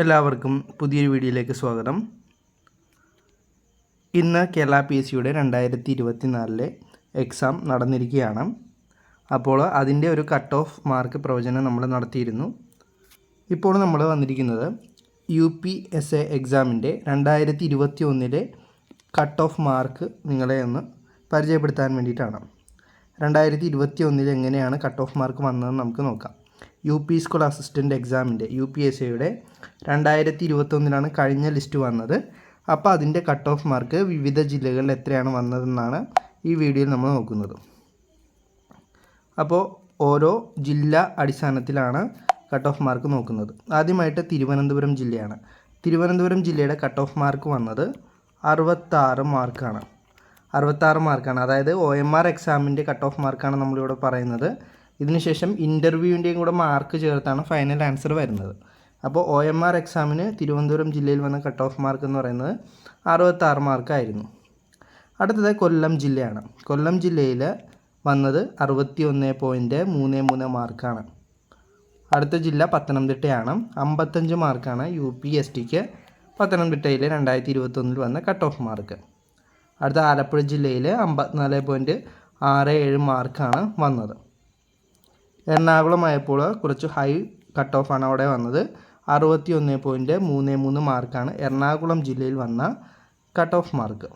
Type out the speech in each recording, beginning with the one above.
എല്ലാവർക്കും പുതിയൊരു വീഡിയോയിലേക്ക് സ്വാഗതം. ഇന്ന് കേരള പി എസ് സിയുടെ രണ്ടായിരത്തി ഇരുപത്തി നാലിലെ എക്സാം നടന്നിരിക്കുകയാണ്. അപ്പോൾ അതിന്റെ ഒരു കട്ട് ഓഫ് മാർക്ക് പ്രവചനം നമ്മൾ നടത്തിയിരുന്നു. ഇപ്പോൾ നമ്മൾ വന്നിരിക്കുന്നത് യു പി എസ് എ എക്സാമിന്റെ രണ്ടായിരത്തി ഇരുപത്തി ഒന്നിലെ കട്ട് ഓഫ് മാർക്ക് നിങ്ങളെ ഒന്ന് പരിചയപ്പെടുത്താൻ വേണ്ടിയിട്ടാണ്. രണ്ടായിരത്തി ഇരുപത്തി ഒന്നിൽ എങ്ങനെയാണ് കട്ട് ഓഫ് മാർക്ക് വന്നതെന്ന് നമുക്ക് നോക്കാം. യു പി സ്കൂൾ അസിസ്റ്റന്റ് എക്സാമിന്റെ യു പി എസ് സിയുടെ രണ്ടായിരത്തി ഇരുപത്തൊന്നിലാണ് കഴിഞ്ഞ ലിസ്റ്റ് വന്നത്. അപ്പോൾ അതിന്റെ കട്ട് ഓഫ് മാർക്ക് വിവിധ ജില്ലകളിൽ എത്രയാണ് വന്നതെന്നാണ് ഈ വീഡിയോയിൽ നമ്മൾ നോക്കുന്നത്. അപ്പോൾ ഓരോ ജില്ല അടിസ്ഥാനത്തിലാണ് കട്ട് ഓഫ് മാർക്ക് നോക്കുന്നത്. ആദ്യമായിട്ട് തിരുവനന്തപുരം ജില്ലയാണ്. തിരുവനന്തപുരം ജില്ലയുടെ കട്ട് ഓഫ് മാർക്ക് വന്നത് അറുപത്താറ് മാർക്കാണ് അറുപത്താറ് മാർക്കാണ് അതായത് ഒ എം ആർ എക്സാമിന്റെ കട്ട് ഓഫ് മാർക്കാണ് നമ്മളിവിടെ പറയുന്നത്. ഇതിനുശേഷം ഇന്റർവ്യൂവിന്റെയും കൂടെ മാർക്ക് ചേർത്താണ് ഫൈനൽ ആൻസർ വരുന്നത്. അപ്പോൾ ഒ എം ആർ എക്സാമിന് തിരുവനന്തപുരം ജില്ലയിൽ വന്ന കട്ട് ഓഫ് മാർക്ക് എന്ന് പറയുന്നത് അറുപത്താറ് മാർക്കായിരുന്നു അടുത്തത് കൊല്ലം ജില്ലയാണ്. കൊല്ലം ജില്ലയിൽ വന്നത് അറുപത്തി ഒന്ന് പോയിന്റ് മൂന്ന് മൂന്ന് മാർക്കാണ് അടുത്ത ജില്ല പത്തനംതിട്ടയാണ്. അമ്പത്തഞ്ച് മാർക്കാണ് യു പി എസ് ടിക്ക് പത്തനംതിട്ടയിൽ രണ്ടായിരത്തി ഇരുപത്തൊന്നിൽ വന്ന കട്ട് ഓഫ് മാർക്ക്. അടുത്ത ആലപ്പുഴ ജില്ലയിൽ അമ്പത്തിനാല് പോയിന്റ് ആറ് ഏഴ് മാർക്കാണ് വന്നത്. എറണാകുളമായപ്പോൾ കുറച്ച് ഹൈ കട്ട് ഓഫാണ് അവിടെ വന്നത്. അറുപത്തി ഒന്ന് പോയിന്റ് മൂന്ന് മൂന്ന് മാർക്കാണ് എറണാകുളം ജില്ലയിൽ വന്ന കട്ട് ഓഫ് മാർക്ക്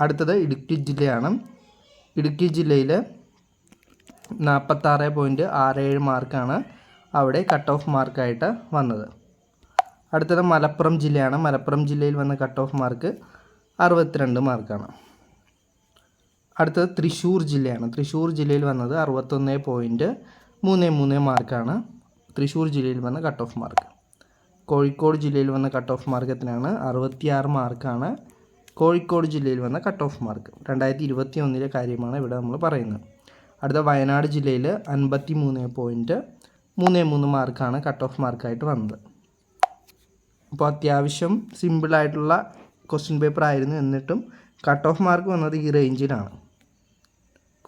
അടുത്തത് ഇടുക്കി ജില്ലയാണ്. ഇടുക്കി ജില്ലയിൽ നാൽപ്പത്താറ് പോയിന്റ് ആറ് ഏഴ് മാർക്കാണ് അവിടെ കട്ട് ഓഫ് മാർക്കായിട്ട് വന്നത്. അടുത്തത് മലപ്പുറം ജില്ലയാണ്. മലപ്പുറം ജില്ലയിൽ വന്ന കട്ട് ഓഫ് മാർക്ക് അറുപത്തിരണ്ട് മാർക്കാണ് അടുത്തത് തൃശ്ശൂർ ജില്ലയാണ്. തൃശ്ശൂർ ജില്ലയിൽ വന്നത് അറുപത്തൊന്ന് പോയിന്റ് മൂന്ന് മൂന്ന് മാർക്കാണ്. തൃശ്ശൂർ ജില്ലയിൽ വന്ന കട്ട് ഓഫ് മാർക്ക് കോഴിക്കോട് ജില്ലയിൽ വന്ന കട്ട് ഓഫ് മാർക്ക് എത്രയാണ്? അറുപത്തിയാറ് മാർക്കാണ്. കോഴിക്കോട് ജില്ലയിൽ വന്ന കട്ട് ഓഫ് മാർക്ക് രണ്ടായിരത്തി ഇരുപത്തി ഒന്നിലെ കാര്യമാണ് ഇവിടെ നമ്മൾ പറയുന്നത്. അടുത്ത വയനാട് ജില്ലയിൽ അൻപത്തി മൂന്ന് പോയിന്റ് മൂന്ന് മൂന്ന് മാർക്കാണ് കട്ട് ഓഫ് മാർക്കായിട്ട് വന്നത്. അപ്പോൾ അത്യാവശ്യം സിമ്പിളായിട്ടുള്ള ക്വസ്റ്റ്യൻ പേപ്പർ ആയിരുന്നു. എന്നിട്ടും കട്ട് ഓഫ് മാർക്ക് വന്നത് ഈ റേഞ്ചിലാണ്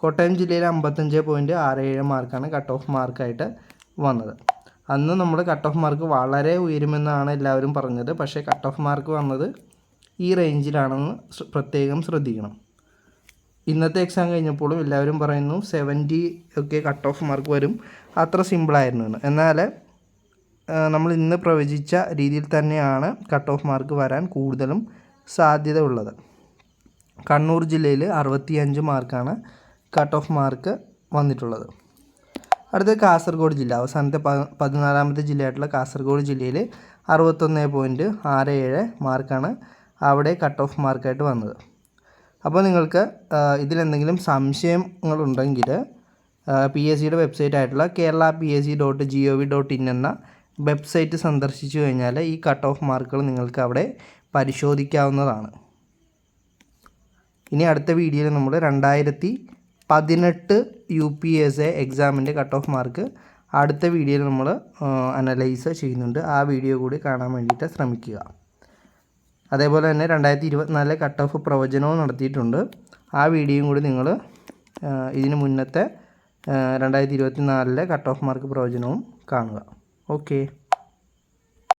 കോട്ടയം ജില്ലയിൽ അമ്പത്തഞ്ച് പോയിന്റ് ആറ് ഏഴ് മാർക്കാണ് കട്ട് ഓഫ് മാർക്കായിട്ട് വന്നത്. അന്ന് നമ്മൾ കട്ട് ഓഫ് മാർക്ക് വളരെ ഉയരുമെന്നാണ് എല്ലാവരും പറഞ്ഞത്. പക്ഷേ കട്ട് ഓഫ് മാർക്ക് വന്നത് ഈ റേഞ്ചിലാണെന്ന് പ്രത്യേകം ശ്രദ്ധിക്കണം. ഇന്നത്തെ എക്സാം കഴിഞ്ഞപ്പോഴും എല്ലാവരും പറയുന്നു സെവന്റി ഒക്കെ കട്ട് ഓഫ് മാർക്ക് വരും. അത്ര സിമ്പിളായിരുന്നു എന്ന്. എന്നാൽ നമ്മൾ ഇന്ന് പ്രവചിച്ച രീതിയിൽ തന്നെയാണ് കട്ട് ഓഫ് മാർക്ക് വരാൻ കൂടുതലും സാധ്യത ഉള്ളത് കണ്ണൂർ ജില്ലയിൽ അറുപത്തിയഞ്ച് മാർക്കാണ് കട്ട് ഓഫ് മാർക്ക് വന്നിട്ടുള്ളത്. അടുത്ത കാസർഗോഡ് ജില്ല. അവസാനത്തെ പതിനാലാമത്തെ ജില്ലയായിട്ടുള്ള കാസർഗോഡ് ജില്ലയിൽ അറുപത്തൊന്ന് പോയിന്റ് ആറ് ഏഴ് മാർക്കാണ് അവിടെ കട്ട് ഓഫ് മാർക്കായിട്ട് വന്നത്. അപ്പോൾ നിങ്ങൾക്ക് ഇതിലെന്തെങ്കിലും സംശയങ്ങളുണ്ടെങ്കിൽ പി എസ് സിയുടെ വെബ്സൈറ്റ് ആയിട്ടുള്ള Kerala P S C dot G O V dot in എന്ന വെബ്സൈറ്റ് സന്ദർശിച്ചു കഴിഞ്ഞാൽ ഈ കട്ട് ഓഫ് മാർക്കുകൾ നിങ്ങൾക്ക് അവിടെ പരിശോധിക്കാവുന്നതാണ്. ഇനി അടുത്ത വീഡിയോയിൽ നമ്മൾ രണ്ടായിരത്തി പതിനെട്ട് യു പി എസ് എ എക്സാമിന്റെ കട്ട് ഓഫ് മാർക്ക് അടുത്ത വീഡിയോയിൽ നമ്മൾ അനലൈസ് ചെയ്യുന്നുണ്ട്. ആ വീഡിയോ കൂടി കാണാൻ വേണ്ടിയിട്ട് ശ്രമിക്കുക. അതേപോലെ തന്നെ രണ്ടായിരത്തി ഇരുപത്തിനാലിലെ കട്ട് ഓഫ് പ്രവചനവും നടത്തിയിട്ടുണ്ട്. ആ വീഡിയോയും കൂടി നിങ്ങൾ ഇതിന് മുന്നത്തെ രണ്ടായിരത്തി ഇരുപത്തി നാലിലെ കട്ട് ഓഫ് മാർക്ക് പ്രവചനവും കാണുക. ഓക്കെ